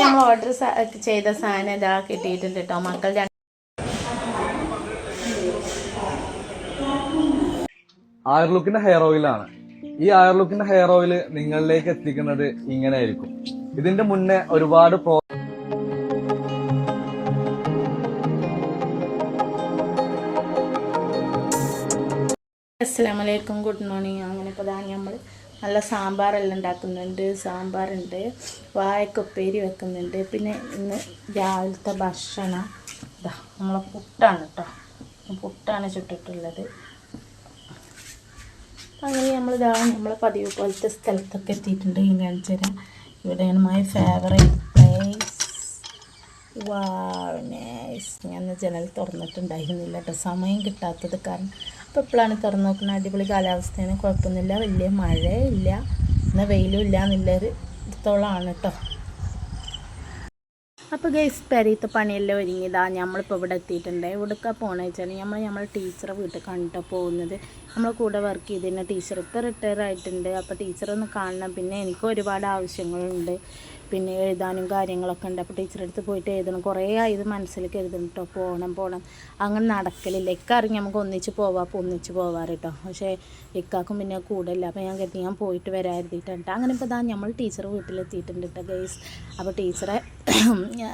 നമ്മൾ ഓർഡർ ചെയ്ത സാധനം ഇതാ കിട്ടിയിട്ടുണ്ട് കേട്ടോ മക്കൾ ആയർലുക്കിന്റെ ഹെയർ ഓയിലാണ് ഈ ആയർലുക്കിന്റെ ഹെയർ ഓയിൽ നിങ്ങളിലേക്ക് എത്തിക്കുന്നത് ഇങ്ങനെ ആയിരിക്കും ഇതിന്റെ മുന്നേ ഒരുപാട് പ്രോ വലൈക്കും ഗുഡ് മോർണിംഗ് അങ്ങനെ ഇപ്പോൾ നമ്മൾ നല്ല സാമ്പാറെല്ലാം ഉണ്ടാക്കുന്നുണ്ട് സാമ്പാറുണ്ട് വായക്കൊപ്പേരി വെക്കുന്നുണ്ട്. പിന്നെ ഇന്ന് രാവിലത്തെ ഭക്ഷണം ഇതാ നമ്മളെ പുട്ടാണ് കേട്ടോ പുട്ടാണ് ചുട്ടിട്ടുള്ളത്. അങ്ങനെ നമ്മൾ ഇതാ നമ്മൾ പതിവ് പോലത്തെ സ്ഥലത്തൊക്കെ എത്തിയിട്ടുണ്ട്. ഈ കാണിച്ചുതരാം ഇവിടെയാണ് മൈ ഫേവറേറ്റ് പ്ലേസ് വാ നൈസ് ഞാൻ ജനൽ തുറന്നിട്ടുണ്ടായിരുന്നില്ല കേട്ടോ സമയം കിട്ടാത്തത് കാരണം അപ്പോൾ ഇപ്പോഴാണ് തുറന്നു നോക്കുന്നത് അടിപൊളി കാലാവസ്ഥയാണ്. കുഴപ്പമൊന്നുമില്ല. വലിയ മഴയില്ല. എന്നാൽ വെയിലും ഇല്ല എന്നുള്ളൊരു ഇടത്തോളമാണ് കേട്ടോ. അപ്പോൾ ഗൈസ് പെരീത്ത പണിയെല്ലാം ഒരുങ്ങിയതാ. നമ്മളിപ്പോൾ ഇവിടെ എത്തിയിട്ടുണ്ട്. ഇവിടേക്കാ പോകണമെന്ന് വെച്ചാൽ നമ്മൾ നമ്മളെ ടീച്ചറെ വീട്ടിൽ കണ്ടിട്ട് പോകുന്നത്. നമ്മൾ കൂടെ വർക്ക് ചെയ്തിരുന്ന ടീച്ചർ ഇപ്പോൾ റിട്ടയർ ആയിട്ടുണ്ട്. അപ്പോൾ ടീച്ചറൊന്ന് കാണണം. പിന്നെ എനിക്ക് ഒരുപാട് ആവശ്യങ്ങളുണ്ട്. പിന്നെ എഴുതാനും കാര്യങ്ങളൊക്കെ ഉണ്ട് അപ്പോൾ ടീച്ചറെ അടുത്ത് പോയിട്ട് എഴുതണം കുറേ ഇത് മനസ്സിലേക്ക് എഴുതണം കേട്ടോ പോകണം പോകണം അങ്ങനെ നടക്കലില്ല ഇക്കറിഞ്ഞ് നമുക്ക് ഒന്നിച്ച് പോവാം അപ്പോൾ ഒന്നിച്ച് പോവാറ് കേട്ടോ പക്ഷേ ഇക്കാക്കും പിന്നെ കൂടല്ല അപ്പോൾ ഞാൻ കരുതി ഞാൻ പോയിട്ട് വരാതിട്ടാണ് അങ്ങനെ ഇപ്പോൾ ഇതാ നമ്മൾ ടീച്ചർ വീട്ടിലെത്തിയിട്ടുണ്ട് കേട്ടോ ഗൈസ് അപ്പോൾ ടീച്ചറെ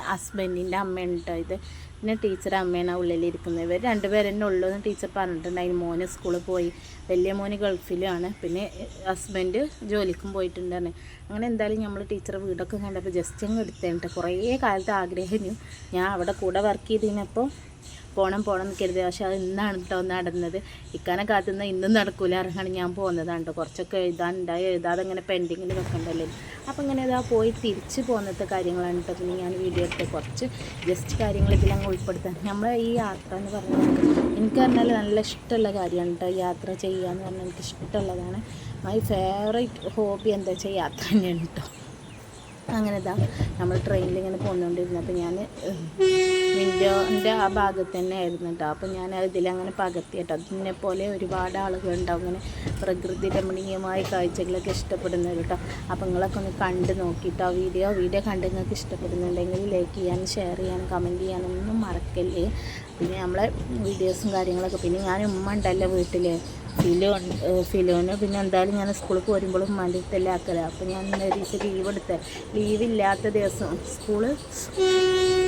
ഹസ്ബൻഡിന്റെ അമ്മയുണ്ട് ഇത് പിന്നെ ടീച്ചർ അമ്മയാണ് ഉള്ളിലിരിക്കുന്നത് ഇവർ രണ്ടുപേരും തന്നെ ഉള്ളൂ എന്ന് ടീച്ചർ പറഞ്ഞിട്ടുണ്ടായിരുന്നു മോന് സ്കൂളിൽ പോയി. വലിയ മോന് ഗൾഫിലാണ്. പിന്നെ ഹസ്ബൻഡ് ജോലിക്കും പോയിട്ടുണ്ടായിരുന്നു അങ്ങനെ എന്തായാലും നമ്മൾ ടീച്ചർ വീടൊക്കെ കണ്ടപ്പോൾ ജസ്റ്റ് അങ്ങ് എടുത്തേണ്ട കുറേ കാലത്ത് ആഗ്രഹം ഞാൻ അവിടെ കൂടെ വർക്ക് ചെയ്തതിനപ്പോൾ പോണം പോകണം എന്ന് കരുതി. പക്ഷെ അത് ഇന്നാണ് കേട്ടോ നടന്നത്. ഇക്കാനെ കാത്തുനിന്ന് ഇന്നും നടക്കൂല ഇറങ്ങാണ് ഞാൻ പോകുന്നതാണ് കേട്ടോ കുറച്ചൊക്കെ എഴുതാനുണ്ടായി. എഴുതാതെ ഇങ്ങനെ പെൻഡിങ്ങിൽ വെക്കണ്ടല്ലേ അപ്പോൾ ഇങ്ങനെ ഇതാ പോയി തിരിച്ച് പോകുന്നത്തെ കാര്യങ്ങളാണ് കേട്ടോ പിന്നെ ഞാൻ വീഡിയോ എടുത്ത് കുറച്ച് ജസ്റ്റ് കാര്യങ്ങൾ ഇതിലങ്ങ് ഉൾപ്പെടുത്താൻ. നമ്മൾ ഈ യാത്ര എന്ന് പറഞ്ഞാൽ എനിക്ക് പറഞ്ഞാൽ നല്ല ഇഷ്ടമുള്ള കാര്യമാണ് കേട്ടോ യാത്ര ചെയ്യുക എന്ന് പറഞ്ഞാൽ എനിക്ക് ഇഷ്ടമുള്ളതാണ്. മൈ ഫേവറേറ്റ് ഹോബി എന്താ വെച്ചാൽ യാത്ര തന്നെയാണ് കേട്ടോ അങ്ങനെ ഇതാ നമ്മൾ ട്രെയിനിൽ ഇങ്ങനെ പോന്നുകൊണ്ടിരുന്നു അപ്പോൾ ഞാൻ വിൻഡോന്റെ ആ ഭാഗത്ത് തന്നെ ആയിരുന്നു കേട്ടോ അപ്പോൾ ഞാൻ ഇതിലങ്ങനെ പകർത്തി കേട്ടോ അതിനെ പോലെ ഒരുപാട് ആളുകളുണ്ടാവും അങ്ങനെ പ്രകൃതി രമണീയമായ കാഴ്ചകളൊക്കെ ഇഷ്ടപ്പെടുന്നവർ കേട്ടോ അപ്പോൾ നിങ്ങളൊക്കെ ഒന്ന് കണ്ട് നോക്കിയിട്ടോ വീഡിയോ വീഡിയോ കണ്ട് നിങ്ങൾക്ക് ഇഷ്ടപ്പെടുന്നുണ്ടെങ്കിൽ ലൈക്ക് ചെയ്യാനും ഷെയർ ചെയ്യാനും കമന്റ് ചെയ്യാനൊന്നും മറക്കല്ലേ. പിന്നെ നമ്മളെ വീഡിയോസും കാര്യങ്ങളൊക്കെ. പിന്നെ ഞാൻ ഉമ്മ ഉണ്ടല്ലോ വീട്ടിൽ ഫിലോ ഫിലോന് പിന്നെ എന്തായാലും ഞാൻ സ്കൂളിൽ പോരുമ്പോഴും അടുത്തല്ലേ ആക്കല. അപ്പോൾ ഞാൻ ഒരു ദിവസം ലീവ് ഇല്ലാത്ത ദിവസം സ്കൂൾ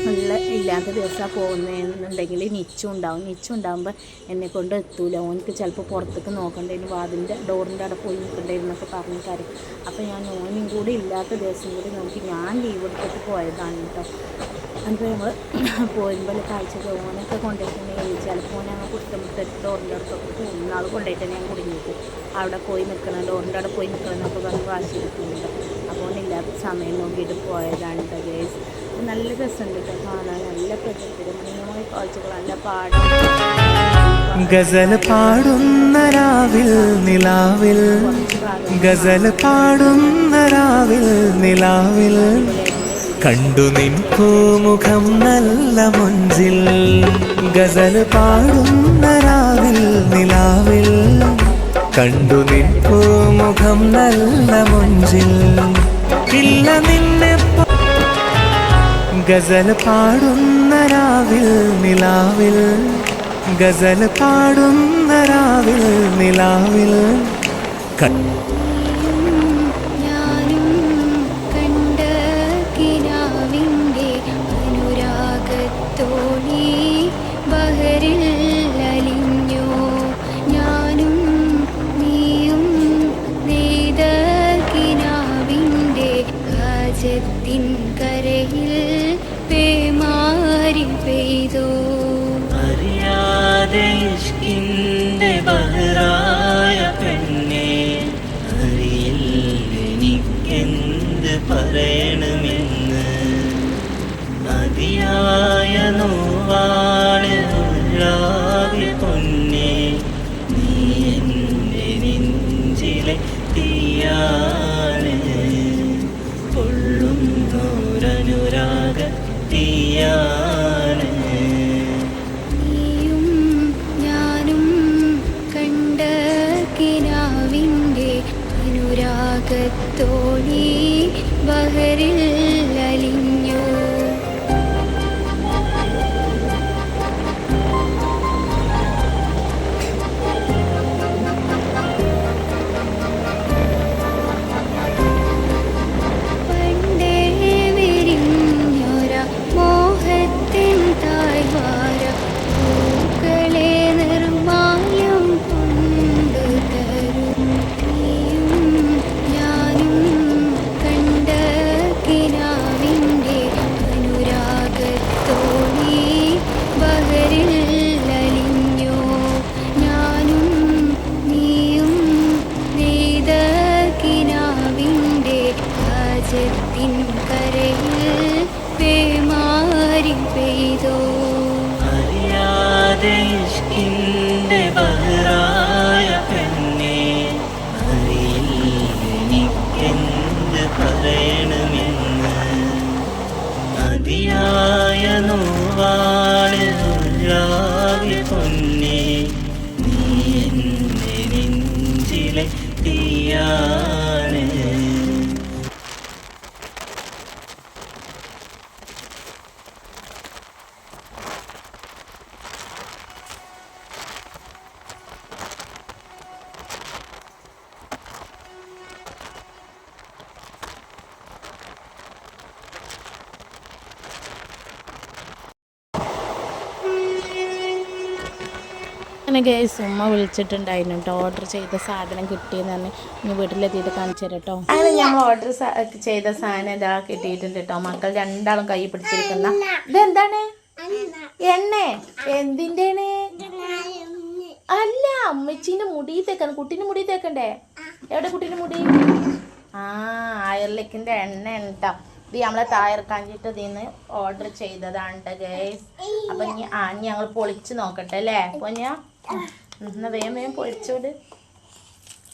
നല്ല ഇല്ലാത്ത ദിവസമാണ് പോകുന്നതെന്നുണ്ടെങ്കിൽ നിച്ചും ഉണ്ടാവും. നിച്ചും ഉണ്ടാകുമ്പോൾ എന്നെ കൊണ്ട് എത്തൂല. ഓനിക്ക് ചിലപ്പോൾ പുറത്തേക്ക് നോക്കണ്ടേന് വാതിന്റെ ഡോറിന്റെ അവിടെ പോയി നിൽക്കണ്ടേന്നൊക്കെ പറഞ്ഞ കാര്യം. അപ്പോൾ ഞാൻ ഓനും കൂടി ഇല്ലാത്ത ദിവസം കൂടി നോക്കി ഞാൻ ലീവ് എടുത്തിട്ട് പോയതാണ് കേട്ടോ എന്നിട്ട് ഞങ്ങൾ പോരുമ്പോൾ കാഴ്ച ഓനൊക്കെ കൊണ്ടുപോയിട്ടുണ്ടെങ്കിൽ ചിലപ്പോൾ ഞങ്ങൾ കുറ്റമുട്ട ഡോറിന്റെ അടുത്തൊക്കെ പോകും നാൾ കൊണ്ടുപോയിട്ട് ഞാൻ കുടുങ്ങിയിട്ട് അവിടെ പോയി നിൽക്കണം ഡോറിന്റെ അവിടെ പോയി നിൽക്കണം പറഞ്ഞ് വാശി അപ്പോൾ ഇല്ലാത്ത സമയം നോക്കിയിട്ട് പോയതാണ് ഗേസ് നല്ല രസമുണ്ട് കേട്ടോ കാണാൻ. നല്ല പ്രകൃതി രമണീയമായ കാഴ്ചകൾ. നല്ല പാടം ഗസൽ പാടുന്ന രാവിൽ നിലാവിൽ. ഗസൽ പാടുന്ന രാവിൽ നിലാവിൽ. കണ്ടു നിൻ പൂമുഖം നല്ല മൊഞ്ചിൽ ഗസൽ പാടുന്ന രാവിൽ നിലാവിൽ. കണ്ടു നിൻ പൂമുഖം നല്ല മൊഞ്ചിൽ ഇല്ല നിന്നെ ഗസൽ പാടുന്ന രാവിൽ നിലാവിൽ ഗസൽ പാടുന്ന രാവിൽ നിലാവിൽ. ക- കാജത്തിൻ കരയിൽ പേമാരി പെയ്തോ? അറിയാതെ ഇഷ്കിന്റെ ബഹറായ പെണ്ണെ അറിയില്ലെനിക്കെന്ത് പറയണമെന്ന്. അതിയായ നോവാണ് പൊന്നെ നീ എന്നെ നെഞ്ചിലെ തീയാണ് അങ്ങനെ ഗേസ് ഉമ്മ വിളിച്ചിട്ടുണ്ടായിരുന്നു കേട്ടോ ഓർഡർ ചെയ്ത സാധനം കിട്ടിയെന്ന് പറഞ്ഞ് ഇനി വീട്ടിലെത്തിയിട്ട് കാണിച്ചു തരാം കേട്ടോ അങ്ങനെ ഞങ്ങൾ ഓർഡർ ചെയ്ത സാധനം ഇതാ കിട്ടിയിട്ടുണ്ട് കേട്ടോ മക്കൾ രണ്ടാളും കൈ പിടിച്ചിരിക്കുന്ന. ഇതെന്താണ്? എണ്ണ. എന്തിന്റെയാണ് അല്ല അമ്മച്ചീന്റെ മുടി തേക്കണം. കുട്ടീന്റെ മുടി തേക്കണ്ടേ? എവിടെ കുട്ടീന്റെ മുടി? ആ അയർലിക്കിന്റെ എണ്ണ കേട്ടോ ഇത് നമ്മളെ തായർ കാഞ്ചിട്ട് ഇതിന്ന് ഓർഡർ ചെയ്തതാണ് ഗൈസ് അപ്പൊ ഇനി ആ ഞങ്ങൾ പൊളിച്ച് നോക്കട്ടെ അല്ലേ? പൊഞ്ഞ എന്നാ വേഗം വേഗം പൊഴിച്ചോട്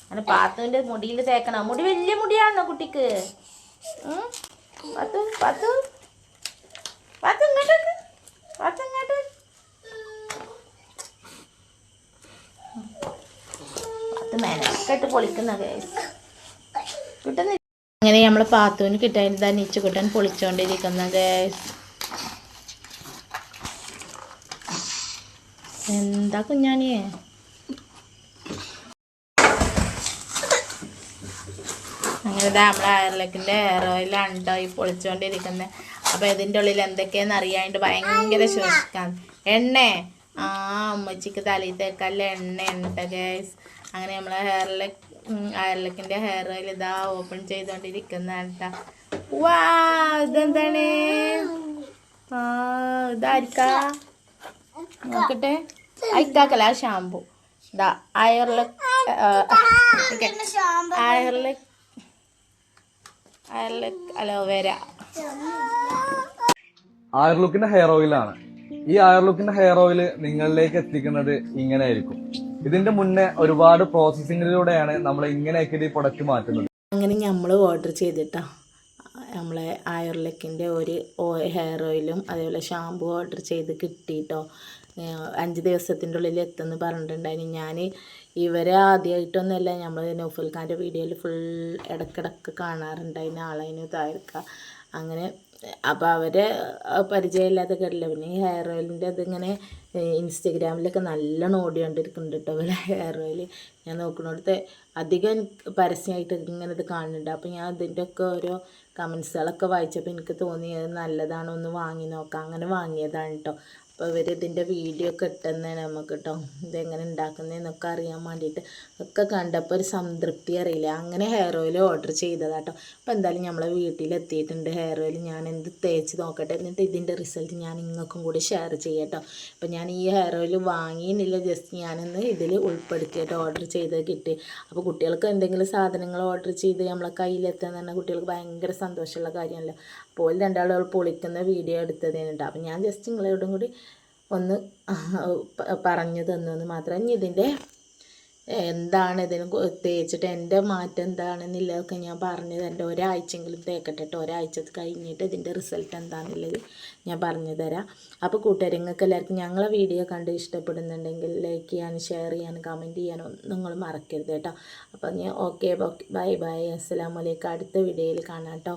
അങ്ങനെ പാത്തുവിന്റെ മുടിയിൽ തേക്കണം? മുടി വലിയ മുടിയാണോ കുട്ടിക്ക്? പാത്തു പാത്തു. പാത്തു ഇങ്ങോട്ട്. പാത്തു ഇങ്ങോട്ട്. പാത്തു മെനക്കെട്ട് പൊളിക്കുന്ന കിട്ടുന്നില്ല. അങ്ങനെ നമ്മളെ പാത്തുവിന് കിട്ടാൻ ഇതാ നീച്ചു കിട്ടാൻ പൊളിച്ചോണ്ടിരിക്കുന്ന ഗേസ് എന്താ കുഞ്ഞാണിയേ അങ്ങനെ ഇതാ നമ്മളെ അയർലക്കിന്റെ ഹെയർ ഓയിലാണ് കേട്ടോ ഈ പൊളിച്ചുകൊണ്ടിരിക്കുന്നത് അപ്പോൾ ഇതിന്റെ ഉള്ളിൽ എന്തൊക്കെയാണെന്ന് അറിയാണ്ട് ഭയങ്കര ശോഷിക്കാൻ എണ്ണ? ആ അമ്മച്ചിക്ക് തലയിൽ തേക്കല്ല എണ്ണ ഉണ്ട് ഗേസ് അങ്ങനെ നമ്മളെ ഹെയറിലേക്ക് അയർലക്കിന്റെ ഹെയർ ഓയിൽ ഇതാ ഓപ്പൺ ചെയ്തുകൊണ്ടിരിക്കുന്നതാണ് കേട്ടോ വാ ഇതെന്താണ്? ആ ഇതായിരിക്കാം നോക്കട്ടെ. അയക്കാക്കല്ല ആ ഷാമ്പു ഇതാ അയർലക് അയർലക് അയർലക് അലോവേര ആയുർലുക്കിന്റെ ഹെയർ ഓയിലാണ് ഈ ആയുർലുക്കിന്റെ ഹെയർ ഓയിൽ നിങ്ങളിലേക്ക് എത്തിക്കുന്നത് ഇങ്ങനെ ആയിരിക്കും ഇതിന്റെ മുന്നേ ഒരുപാട് പ്രോസസ്സിങ്ങിലൂടെയാണ് നമ്മൾ ഇങ്ങനെയൊക്കെ ഈ പ്രൊഡക്റ്റ് മാറ്റുന്നത്. അങ്ങനെ നമ്മൾ ഓർഡർ ചെയ്തിട്ടാ. നമ്മളെ അയർലക്കിന്റെ ഒരു ഹെയർ ഓയിലും അതേപോലെ ഷാമ്പു ഓർഡർ ചെയ്ത് കിട്ടിയിട്ടോ അഞ്ച് ദിവസത്തിന്റെ ഉള്ളിൽ എത്തുമെന്ന് പറഞ്ഞിട്ടുണ്ടായിരുന്നു. ഞാൻ ഇവരെ ആദ്യമായിട്ടൊന്നുമല്ല നമ്മൾ നൗഫൽ ഖാന്റെ വീഡിയോയിൽ ഫുൾ ഇടക്കിടക്ക് കാണാറുണ്ടായിരുന്നു ആളതിന് താഴ്ക്ക അങ്ങനെ അപ്പോൾ അവരെ പരിചയമില്ലാത്ത കേട്ടില്ല. പിന്നെ ഈ ഹെയർ ഓയിലിന്റെ അതിങ്ങനെ ഇൻസ്റ്റഗ്രാമിലൊക്കെ നല്ലോണം ഓടിക്കൊണ്ടിരിക്കുന്നുണ്ട് കേട്ടോ അവരെ ഹെയർ ഓയിൽ ഞാൻ നോക്കുന്നിടത്ത് അധികം എനിക്ക് പരസ്യമായിട്ട് ഇങ്ങനെ ഇത് കാണുന്നുണ്ട്. അപ്പോൾ ഞാൻ ഇതിന്റെ ഒക്കെ ഓരോ കമൻസുകളൊക്കെ വായിച്ചപ്പോൾ എനിക്ക് തോന്നി അത് നല്ലതാണ്? ഒന്ന് വാങ്ങി നോക്കാം. അങ്ങനെ വാങ്ങിയതാണ് കേട്ടോ. അപ്പോൾ ഇവർ ഇതിന്റെ വീഡിയോ ഒക്കെ ഇട്ടെന്നാണ് നമുക്ക് കേട്ടോ ഇതെങ്ങനെ ഉണ്ടാക്കുന്നതെന്നൊക്കെ അറിയാൻ വേണ്ടിയിട്ട് ഒക്കെ കണ്ടപ്പോൾ ഒരു സംതൃപ്തി അറിയില്ല. അങ്ങനെ ഹെയർ ഓയിൽ ഓർഡർ ചെയ്തതാട്ടോ. അപ്പോൾ എന്തായാലും നമ്മളെ വീട്ടിലെത്തിയിട്ടുണ്ട് ഹെയർ ഓയിൽ ഞാൻ എന്ത് തേച്ച് നോക്കട്ടെ. എന്നിട്ട് ഇതിന്റെ റിസൾട്ട് ഞാൻ നിങ്ങൾക്കും കൂടി ഷെയർ ചെയ്യട്ടോ. അപ്പോൾ ഞാൻ ഈ ഹെയർ ഓയിൽ വാങ്ങിയിരുന്നില്ല ജസ്റ്റ് ഞാനൊന്ന് ഇതിൽ ഉൾപ്പെടുത്തിയിട്ട് ഓർഡർ ചെയ്ത് കിട്ടി. അപ്പോൾ കുട്ടികൾക്ക് എന്തെങ്കിലും സാധനങ്ങൾ ഓർഡർ ചെയ്ത് നമ്മളെ കയ്യിലെത്താൻ തന്നെ കുട്ടികൾക്ക് ഭയങ്കര സന്തോഷമുള്ള കാര്യമല്ലോ? അപ്പോൾ രണ്ടാളുകൾ പൊളിക്കുന്ന വീഡിയോ എടുത്തതേന് കേട്ടോ. അപ്പോൾ ഞാൻ ജസ്റ്റ് നിങ്ങളോടും കൂടി ഒന്ന് പറഞ്ഞു തന്നു മാത്രം. ഇതിന്റെ എന്താണ് ഇതിന് തേച്ചിട്ട് എന്റെ മാറ്റം എന്താണെന്നുള്ളതൊക്കെ ഞാൻ പറഞ്ഞത് എന്റെ ഒരാഴ്ചയെങ്കിലും തേക്കട്ടെ കേട്ടോ. ഒരാഴ്ച കഴിഞ്ഞിട്ട് ഇതിന്റെ റിസൾട്ട് എന്താണെന്നുള്ളത് ഞാൻ പറഞ്ഞു തരാം. അപ്പോൾ കൂട്ടുകാരിങ്ങൾക്ക് എല്ലാവർക്കും ഞങ്ങളെ വീഡിയോ കണ്ട് ഇഷ്ടപ്പെടുന്നുണ്ടെങ്കിൽ ലൈക്ക് ചെയ്യാനും ഷെയർ ചെയ്യാനും കമന്റ് ചെയ്യാനും നിങ്ങൾ മറക്കരുത് കേട്ടോ. അപ്പോൾ ഞാൻ ഓക്കെ ബൈ ബൈ അസ്സലാമലൈക്കും അടുത്ത വീഡിയോയിൽ കാണാം കേട്ടോ.